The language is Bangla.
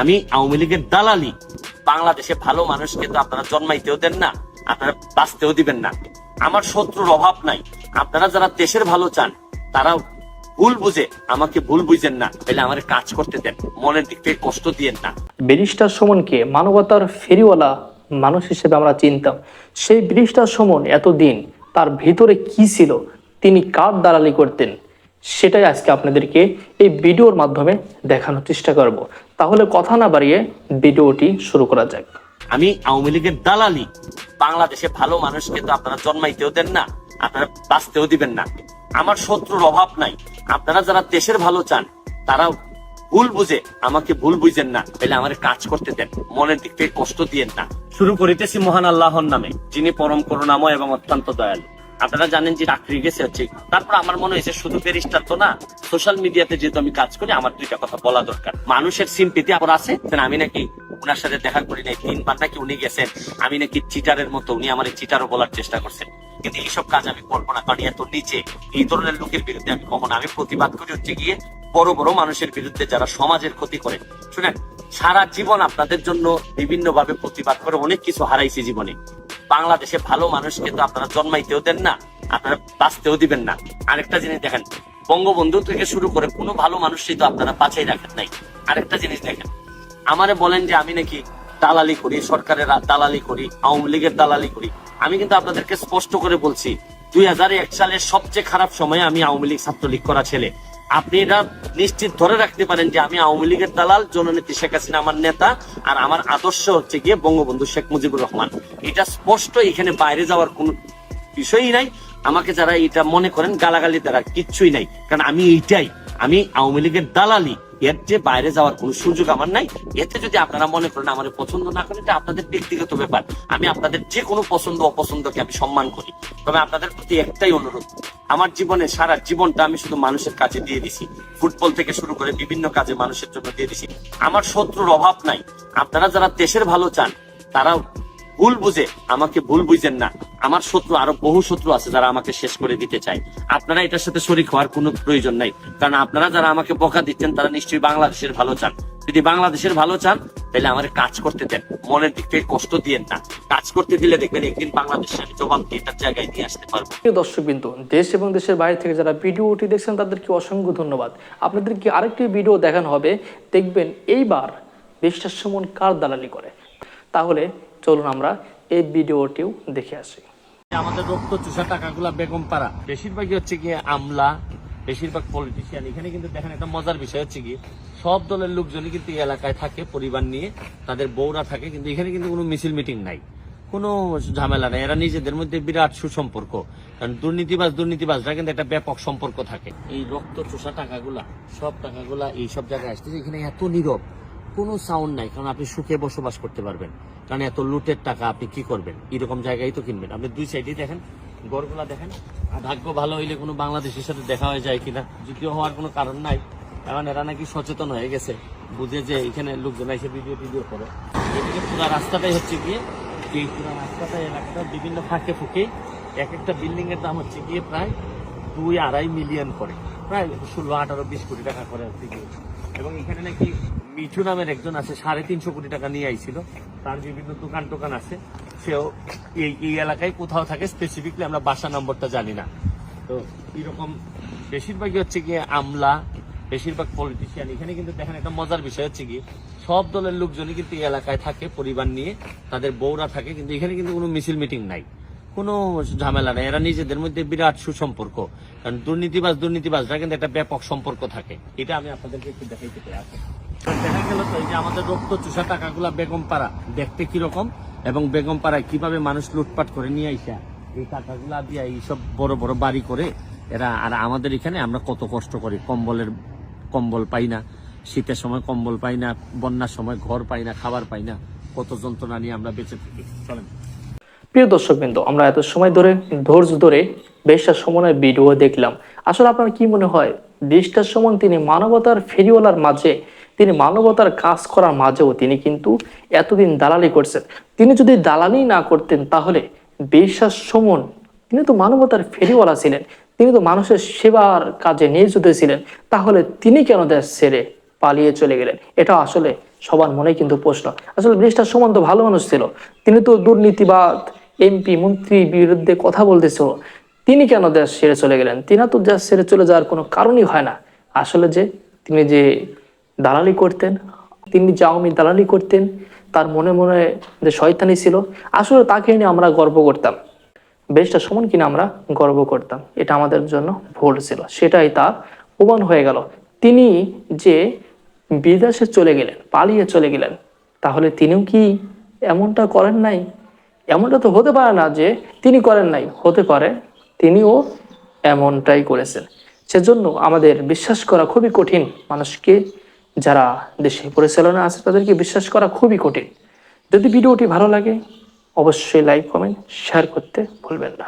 আমি আওয়ামী লীগের দালালি। বাংলাদেশে ভালো মানুষকে তো আপনারা জন্মাইতেও দেন না, আপনারা বাঁচতেও দিবেন না। আমার শত্রুর অভাব নাই। আপনারা যারা দেশের ভালো চান তারা ভুল বুঝে, আমাকে ভুল বুঝেন না। তাহলে আমার কাজ করতে দেন, মনের দিক থেকে কষ্ট দিয়েন না। ব্যারিস্টার সুমনকে মানবতার ফেরিওয়ালা মানুষ হিসেবে আমরা চিনতাম। সেই ব্যারিস্টার সুমন এতদিন তার ভিতরে কি ছিল? তিনি কার দালালি করতেন? সেটাই আজকে আপনাদেরকে এই ভিডিওর মাধ্যমে দেখানোর চেষ্টা করব। তাহলে কথা না বাড়িয়ে ভিডিওটি শুরু করা যাক। আমি আওয়ামী লীগের দালালি। বাংলাদেশে ভালো মানুষকে তো আপনারা জন্মাইতেও দেন না, আপনারা বাঁচতেও দিবেন না। আমার শত্রুর অভাব নাই। আপনারা যারা দেশের ভালো চান তারা ভুল বুঝে আমাকে ভুল বুঝেন না। তাহলে আমার কাজ করতে দেন, মনের দিক থেকে কষ্ট দিয়েন না। শুরু করিতেছি মহান আল্লাহর নামে, যিনি পরম করুণাময় এবং অত্যন্ত দয়ালু। আপনারা জানেন যে চাকরি গেছে হচ্ছে তারপর আমার মনে হয়েছে শুধু ব্যারিস্টার তো না সোশ্যাল মিডিয়াতে যেহেতু আমি কাজ করি, আমার দুইটা কথা বলা দরকার। মানুষের সিম্পিতি আমার আছে আমি নাকি উনার সাথে দেখা করি নাই, তিনবার নাকি উনি গেছেন, আমি নাকি চিটারের মতো, উনি আমার চিটারও বলার চেষ্টা করছেন। কিন্তু এইসব কাজ আমি করব না, কারণ এত নিচে, এই ধরনের লোকের বিরুদ্ধে আমি কখনো, আমি প্রতিবাদ করি হচ্ছে গিয়ে বড় বড় মানুষের বিরুদ্ধে যারা সমাজের ক্ষতি করে। শুনেন, সারা জীবন আপনাদের জন্য বিভিন্ন ভাবে প্রতিবাদ করে অনেক কিছু হারাইছি জীবনে। বাংলাদেশে ভালো মানুষকে তো আপনারা জন্মাইতেও দেন না, আপনারা বাঁচতেও দিবেন না। আরেকটা জিনিস দেখেন, বঙ্গবন্ধু থেকে শুরু করে কোনো ভালো মানুষই তো আপনারা বাঁচাই রাখেন নাই। আরেকটা জিনিস দেখেন, আমারে বলেন যে আমি নাকি দালালি করি, সরকারের দালালি করি, আওয়ামী লীগের দালালি করি। আমি কিন্তু আপনাদেরকে স্পষ্ট করে বলছি, দুই হাজার এক সালের সবচেয়ে খারাপ সময়ে আমি আওয়ামী লীগ ছাত্রলীগ করা ছেলে। আপনি এটা নিশ্চিত ধরে রাখতে পারেন যে আমি আওয়ামী লীগের দালাল, জননেত্রী শেখ হাসিনা আমার নেতা, আর আমার আদর্শ হচ্ছে গিয়ে বঙ্গবন্ধু শেখ মুজিবুর রহমান। এটা স্পষ্ট, এখানে বাইরে যাওয়ার কোন বিষয়ই নাই। আমাকে যারা এটা মনে করেন, গালাগালি তারা কিচ্ছুই নাই। কারণ আমি এইটাই, আমি আওয়ামী লীগের দালালি। এর যে বাইরে যাওয়ার কোনো সুযোগ আমার নাই, এতে যদি আপনারা মনে করেন আমার পছন্দ না করেন, এটা আপনাদের ব্যক্তিগত ব্যাপার। আমি আপনাদের যে কোনো পছন্দ, অপছন্দকে আমি সম্মান করি। তবে আপনাদের প্রতি একটাই অনুরোধ, আমার জীবনে সারা জীবনটা আমি শুধু মানুষের কাছে দিয়ে দিছি। ফুটবল থেকে শুরু করে বিভিন্ন কাজে মানুষের জন্য দিয়ে দিছি। আমার শত্রুর অভাব নাই। আপনারা যারা দেশের ভালো চান তারা ভুল বুঝে, আমাকে ভুল বুঝেন না। আমার শত্রু, আরও বহু শত্রু আছে যারা আমাকে শেষ করে দিতে চায়। আপনারা এটার সাথে শরিক হওয়ার কোনো প্রয়োজন নাই। কারণ আপনারা যারা আমাকে বকা দিচ্ছেন, তারা নিশ্চয়ই বাংলাদেশের ভালো চান। যদি বাংলাদেশের ভালো চান, তাহলে আমার কাজ করতে দেন। মনের দিক থেকে কষ্ট দিয়েন না। কাজ করতে দিলে দেখবেন একদিন বাংলাদেশে আমি জবাব দিয়ে তার জায়গায় নিয়ে আসতে পারব। প্রিয় দর্শকবৃন্দ, দেশ এবং দেশের বাইরে থেকে যারা ভিডিওটি দেখছেন, তাদেরকে অসংখ্য ধন্যবাদ। আপনাদেরকে আরেকটি ভিডিও দেখানো হবে। দেখবেন এইবার বিশ্বাস সুমন কার দালালি করে? তাহলে চলুন আমরা এই ভিডিওটিও দেখে আসি। আমাদের রক্ত চুষা টাকাগুলা বেগম পাড়া বেশিরভাগই হচ্ছে গিয়ে আমলা, বেশিরভাগ পলিটিশিয়ান এখানে কিন্তু দেখেন একটা মজার বিষয় হচ্ছে কি সব দলের লোকজনই কিন্তু এই এলাকায় থাকে, পরিবার নিয়ে। তাদের বউরা থাকে, কিন্তু এখানে কিন্তু কোনো মিছিল মিটিং নাই। কোনো ঝামেলা নাই। এরা নিজেদের মধ্যে বিরাট সুসম্পর্ক। কারণ দুর্নীতিবাজ, দুর্নীতিবাজরা কিন্তু একটা ব্যাপক সম্পর্ক থাকে। এই রক্ত চোষা টাকাগুলা, সব টাকাগুলা এই সব জায়গায় আসতেছে। এখানে এত নীরব। কোনো সাউন্ড নাই, কারণ আপনি সুখে বসবাস করতে পারবেন। কারণ এত লুটের টাকা আপনি কি করবেন? এরকম জায়গায় তো কিনবেন। আপনি দুই সাইডেই দেখেন, গড়গুলা দেখেন। ভাগ্য ভালো হইলে কোনো বাংলাদেশের সাথে দেখা হয়ে যায় কিনা, যদিও হওয়ার কোনো কারণ নাই এখন এরা নাকি সচেতন হয়ে গেছে, বুঝে যে এখানে লোকজন এসে ভিডিও টিডিও করে। এদিকে পুরো রাস্তাটাই হচ্ছে গিয়ে, এই পুরো রাস্তাটা, এলাকাটা বিভিন্ন ফাঁকে ফুঁকে এক একটা বিল্ডিং এর দাম হচ্ছে গিয়ে প্রায় দুই আড়াই মিলিয়ন করে। প্রায় ষোলো আঠারো বিশ কোটি টাকা করে হচ্ছে গিয়ে এবং এখানে নাকি মিঠু নামের একজন আছে, সাড়ে তিনশো কোটি টাকা নিয়ে আইছিল। তার বিভিন্ন দোকান টোকান আছে। সেও এই এই এলাকায় কোথাও থাকে স্পেসিফিকলি আমরা বাসা নম্বরটা জানি না। তো এরকম বেশিরভাগই হচ্ছে গিয়ে আমলা, বেশিরভাগ পলিটিশিয়ান এখানে কিন্তু দেখেন একটা মজার বিষয় হচ্ছে কি সব দলের লোকজনই কিন্তু এই এলাকায় থাকে, পরিবার নিয়ে। তাদের বউরা থাকে, কিন্তু এখানে কিন্তু কোনো মিছিল মিটিং নাই। কোনো ঝামেলা নেই। এরা নিজেদের মধ্যে বিরাট সুসম্পর্ক। কারণ দুর্নীতিবাজ, দুর্নীতিবাজরা কিন্তু একটা ব্যাপক সম্পর্ক থাকে। এটা আমি আপনাদেরকে একটু দেখাইতে চাই। দেখা গেল তো এই যে আমাদের রক্ত চুষা টাকাগুলা বেগম পাড়া দেখতে কীরকম? এবং বেগম পাড়ায় কীভাবে মানুষ লুটপাট করে নিয়ে আইসা? এই টাকাগুলা দিয়ে এইসব বড় বড় বাড়ি করে এরা, আর আমাদের এখানে আমরা কত কষ্ট করি। কম্বলের, কম্বল পাই না। শীতের সময় কম্বল পাই না, বন্যার সময় ঘর পাই না, খাবার পাই না। কত যন্ত্রণা নিয়ে আমরা বেঁচে থাকি। চলেন। প্রিয় দর্শকবৃন্দ, আমরা এত সময় ধরে, ধৈর্য ধরে বিশ্বাস সুমনের ভিডিও দেখলাম। আসলে আপনার কি মনে হয় বিশ্বাস সুমন তিনি মানবতার ফেরিওয়ালার মাঝে, তিনি মানবতার কাজ করার মাঝেও তিনি কিন্তু এতদিন দালালি করছেন। তিনি যদি দালালি না করতেন তাহলে বিশ্বাস সুমন, তিনি তো মানবতার ফেরিওয়ালা ছিলেন, তিনি তো মানুষের সেবার কাজে নিয়োজিত ছিলেন, তাহলে তিনি কেন দেশ ছেড়ে পালিয়ে চলে গেলেন? এটা আসলে সবার মনে কিন্তু প্রশ্ন। আসলে ব্রিজটা সুমন তো ভালো মানুষ ছিল, তিনি তো দুর্নীতিবাদ এমপি, মন্ত্রীর বিরুদ্ধে কথা বলতেছিল। তিনি কেন দেশ ছেড়ে চলে গেলেন? তিনি তো দেশ ছেড়ে চলে যাওয়ার কোনো কারণই হয় না। আসলে যে তিনি যে দালালি করতেন, তিনি আওয়ামী দালালি করতেন, তার মনে মনে যে শয়তানি ছিল, আসলে তাকে নিয়ে আমরা গর্ব করতাম। বেশটা সমান কিনা আমরা গর্ব করতাম। এটা আমাদের জন্য ভুল ছিল। সেটাই তার প্রমাণ হয়ে গেল। তিনি যে বিদেশে চলে গেলেন, পালিয়ে চলে গেলেন, তাহলে তিনিও কি এমনটা করেন নাই? এমনটা তো হতে পারে না যে তিনি করেন নাই, হতে পারে তিনিও এমনটাই করেছেন। সেজন্য আমাদের বিশ্বাস করা খুবই কঠিন মানুষকে, যারা দেশে পরিচালনা আছে, তাদেরকে বিশ্বাস করা খুবই কঠিন। যদি ভিডিওটি ভালো লাগে, অবশ্যই লাইক কমেন্ট শেয়ার করতে ভুলবেন না।